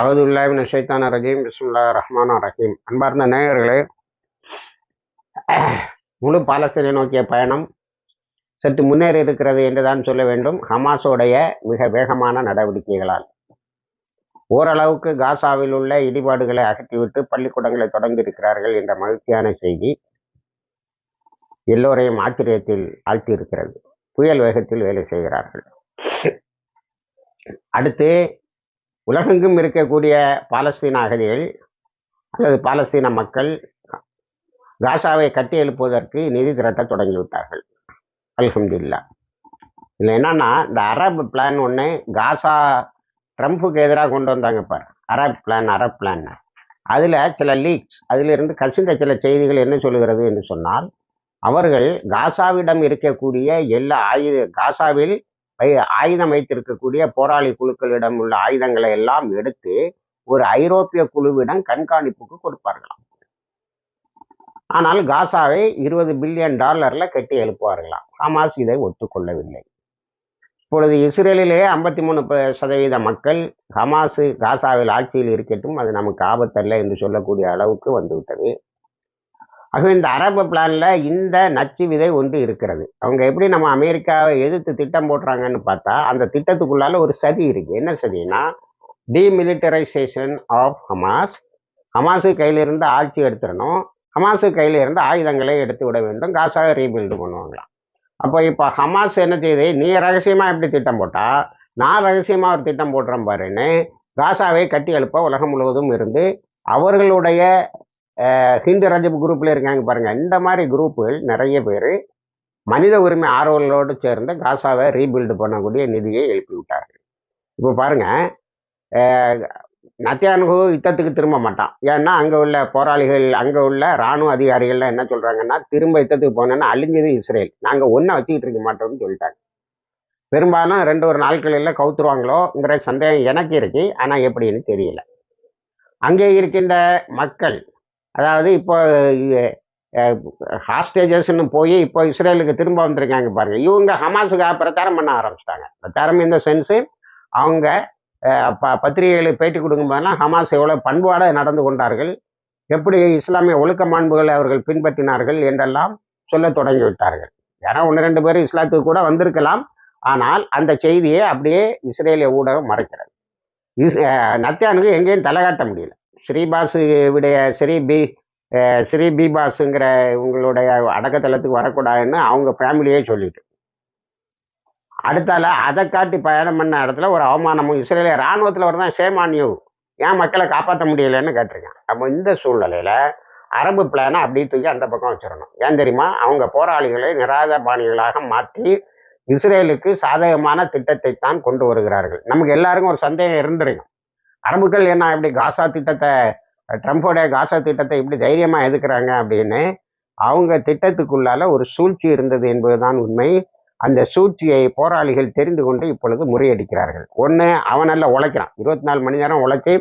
அவதுல்லாவின் ஷைத்தான ரஜீம். பிஸ்முல்லா ரஹ்மான் ரஹீம். அன்பார்ந்த நேயர்களே முழு பாலஸ்தீனை நோக்கிய பயணம் சற்று முன்னேறி இருக்கிறது என்றுதான் சொல்ல வேண்டும். ஹமாஸோடைய மிக வேகமான நடவடிக்கைகளால். ஓரளவுக்கு காசாவில் உள்ள இடிபாடுகளை அகற்றிவிட்டு பள்ளிக்கூடங்களை தொடங்கியிருக்கிறார்கள் என்ற மகிழ்ச்சியான செய்தி எல்லோரையும் ஆச்சரியத்தில் ஆழ்த்தியிருக்கிறது. புயல் வேகத்தில் வேலை செய்கிறார்கள். அடுத்து உலகெங்கும் இருக்கக்கூடிய பாலஸ்தீன அகதிகள் அல்லது பாலஸ்தீன மக்கள் காசாவை கட்டி எழுப்புவதற்கு நிதி திரட்ட தொடங்கிவிட்டார்கள். அல்ஹம்துல்லா இதில் என்னன்னா இந்த அரப் பிளான் ஒன்று காசா ட்ரம்ப்புக்கு எதிராக கொண்டு வந்தாங்க பார். அரப் பிளான் அரப் பிளான் அதில் சில லீக்ஸ் அதிலிருந்து கசிந்த சில செய்திகள் என்ன சொல்லுகிறது என்று சொன்னால் அவர்கள் காசாவிடம் இருக்கக்கூடிய எல்லா ஆயுத காசாவில் ஆயுதம் வைத்திருக்கக்கூடிய போராளி குழுக்களிடம் உள்ள ஆயுதங்களை எல்லாம் எடுத்து ஒரு ஐரோப்பிய குழுவிடம் கண்காணிப்புக்கு கொடுப்பார்களாம். ஆனால் காசாவை இருபது பில்லியன் டாலர்ல கட்டி எழுப்புவார்களாம். ஹமாஸ் இதை ஒத்துக்கொள்ளவில்லை. இப்பொழுது இஸ்ரேலிலே ஐம்பத்தி மூணு சதவீத மக்கள் ஹமாஸ் காசாவில் ஆட்சியில் இருக்கட்டும் அது நமக்கு ஆபத்தல்ல என்று சொல்லக்கூடிய அளவுக்கு வந்துவிட்டது. ஆகவே இந்த அரபு பிளானில் இந்த நச்சு விதை ஒன்று இருக்கிறது. அவங்க எப்படி நம்ம அமெரிக்காவை எதிர்த்து திட்டம் போடுறாங்கன்னு பார்த்தா அந்த திட்டத்துக்குள்ளால ஒரு சதி இருக்குது என்ன சதினா டிமிலிட்டரைசேஷன் ஆஃப் ஹமாஸ் ஹமாஸு கையிலிருந்து ஆட்சி எடுத்துடணும். ஹமாஸு கையிலிருந்து ஆயுதங்களை எடுத்து விட வேண்டும். காசாவை ரீபில்டு பண்ணுவாங்களாம். அப்போ இப்போ ஹமாஸ் என்ன செய்யுது நீ ரகசியமாக எப்படி திட்டம் போட்டால் நான் ரகசியமாக ஒரு திட்டம் போடுறேன் பாருன்னு காசாவை கட்டி எழுப்ப உலகம் முழுவதும் இருந்து அவர்களுடைய ஹிந்து ரஜப் குரூப்பில் இருக்காங்க பாருங்கள் இந்த மாதிரி குரூப்புகள் நிறைய பேர் மனித உரிமை ஆர்வலோடு சேர்ந்து காசாவை ரீபில்டு பண்ணக்கூடிய நிதியை எழுப்பி விட்டார்கள். இப்போ பாருங்கள் நத்தியானுகு யுத்தத்துக்கு திரும்ப மாட்டான். ஏன்னா அங்கே உள்ள போராளிகள் அங்கே உள்ள இராணுவ அதிகாரிகள்லாம் என்ன சொல்கிறாங்கன்னா திரும்ப யுத்தத்துக்கு போனோன்னா அழிஞ்சது இஸ்ரேல். நாங்கள் ஒன்றை வச்சுக்கிட்டு இருக்க மாட்டோம்னு சொல்லிட்டாங்க. பெரும்பாலும் ரெண்டு ஒரு நாட்களில் கவுத்துருவாங்களோங்கிற சந்தேகம் எனக்கு இருக்கு. ஆனால் எப்படின்னு தெரியல. அங்கே இருக்கின்ற மக்கள் அதாவது இப்போ ஹாஸ்டேஜஸ்ன்னு போய் இப்போ இஸ்ரேலுக்கு திரும்ப வந்திருக்காங்க பாருங்க. இவங்க ஹமாஸுக்காக பிரச்சாரம் பண்ண ஆரம்பிச்சிட்டாங்க. பிரச்சாரம் இந்த சென்ஸு அவங்க ப பத்திரிகைகளுக்கு பேட்டி கொடுக்கும்போதெல்லாம் ஹமாஸ் எவ்வளோ பண்பாட நடந்து கொண்டார்கள் எப்படி இஸ்லாமிய ஒழுக்க மாண்புகளை அவர்கள் பின்பற்றினார்கள் என்றெல்லாம் சொல்ல தொடங்கி விட்டார்கள். ஏன்னா ஒன்று ரெண்டு பேர் இஸ்லாத்துக்கு கூட வந்திருக்கலாம். ஆனால் அந்த செய்தியை அப்படியே இஸ்ரேலிய ஊடகம் மறைக்கிறது. இஸ் நத்தியானுக்கு எங்கேயும் தலை காட்ட முடியல. ஸ்ரீபாசு உடைய ஸ்ரீ பி ஸ்ரீ பீபாஸுங்கிற உங்களுடைய அடக்கத்தலத்துக்கு வரக்கூடாதுன்னு அவங்க ஃபேமிலியே சொல்லிட்டு. அடுத்தால அதை காட்டி பயணம் பண்ண இடத்துல ஒரு அவமானமும் இஸ்ரேலிய இராணுவத்தில் வரதான் ஷேமானியூ ஏன் மக்களை காப்பாற்ற முடியலைன்னு கேட்டிருக்கேன் அப்போ இந்த சூழ்நிலையில் அரபு பிளானை அப்படியே தூக்கி அந்த பக்கம் வச்சிடணும். ஏன் தெரியுமா? அவங்க போராளிகளை நிராதபாணிகளாக மாற்றி இஸ்ரேலுக்கு சாதகமான திட்டத்தை தான் கொண்டு வருகிறார்கள். நமக்கு எல்லாருக்கும் ஒரு சந்தேகம் இருந்துருக்கும். அரபுகள் என்ன இப்படி காசா திட்டத்தை ட்ரம்ப்போடைய காசா திட்டத்தை இப்படி தைரியமாக எதுக்குறாங்க அப்படின்னு அவங்க திட்டத்துக்குள்ளால ஒரு சூழ்ச்சி இருந்தது என்பதுதான் உண்மை. அந்த சூழ்ச்சியை போராளிகள் தெரிந்து கொண்டு இப்பொழுது முறியடிக்கிறார்கள். ஒன்று அவனெல்லாம் உழைக்கிறான். இருபத்தி நாலு மணி நேரம் உழைச்சி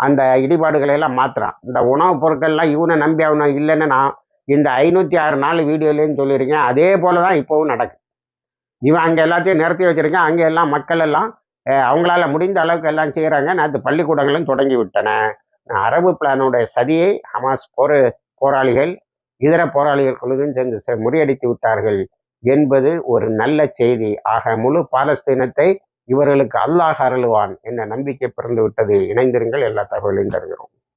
அந்த இடிபாடுகளை எல்லாம் மாற்றுறான் இந்த உணவுப் பொருட்கள்லாம் இவனை நம்பி அவனை இல்லைன்னு நான் இந்த ஐநூற்றி ஆறு நாள் வீடியோலேன்னு சொல்லியிருக்கேன். அதே போல தான் இப்போவும் நடக்கும் இவன் அங்கே எல்லாத்தையும் நிறுத்தி வச்சுருக்கேன். அங்கே எல்லாம் மக்கள் எல்லாம் அவங்களால முடிந்த அளவுக்கு எல்லாம் செய்கிறாங்க நேற்று பள்ளிக்கூடங்களும் தொடங்கி விட்டன. அரபு பிளானுடைய சதியை ஹமாஸ் போர் போராளிகள் இதர போராளிகள் குழுவும் சேர்ந்து முறியடித்து விட்டார்கள் என்பது ஒரு நல்ல செய்தி. ஆக முழு பாலஸ்தீனத்தை இவர்களுக்கு அல்லாஹ் அருளுவான் என்ற நம்பிக்கை பிறந்து விட்டது இணைந்திருங்கள். எல்லா தகவலையும் தருகிறோம்.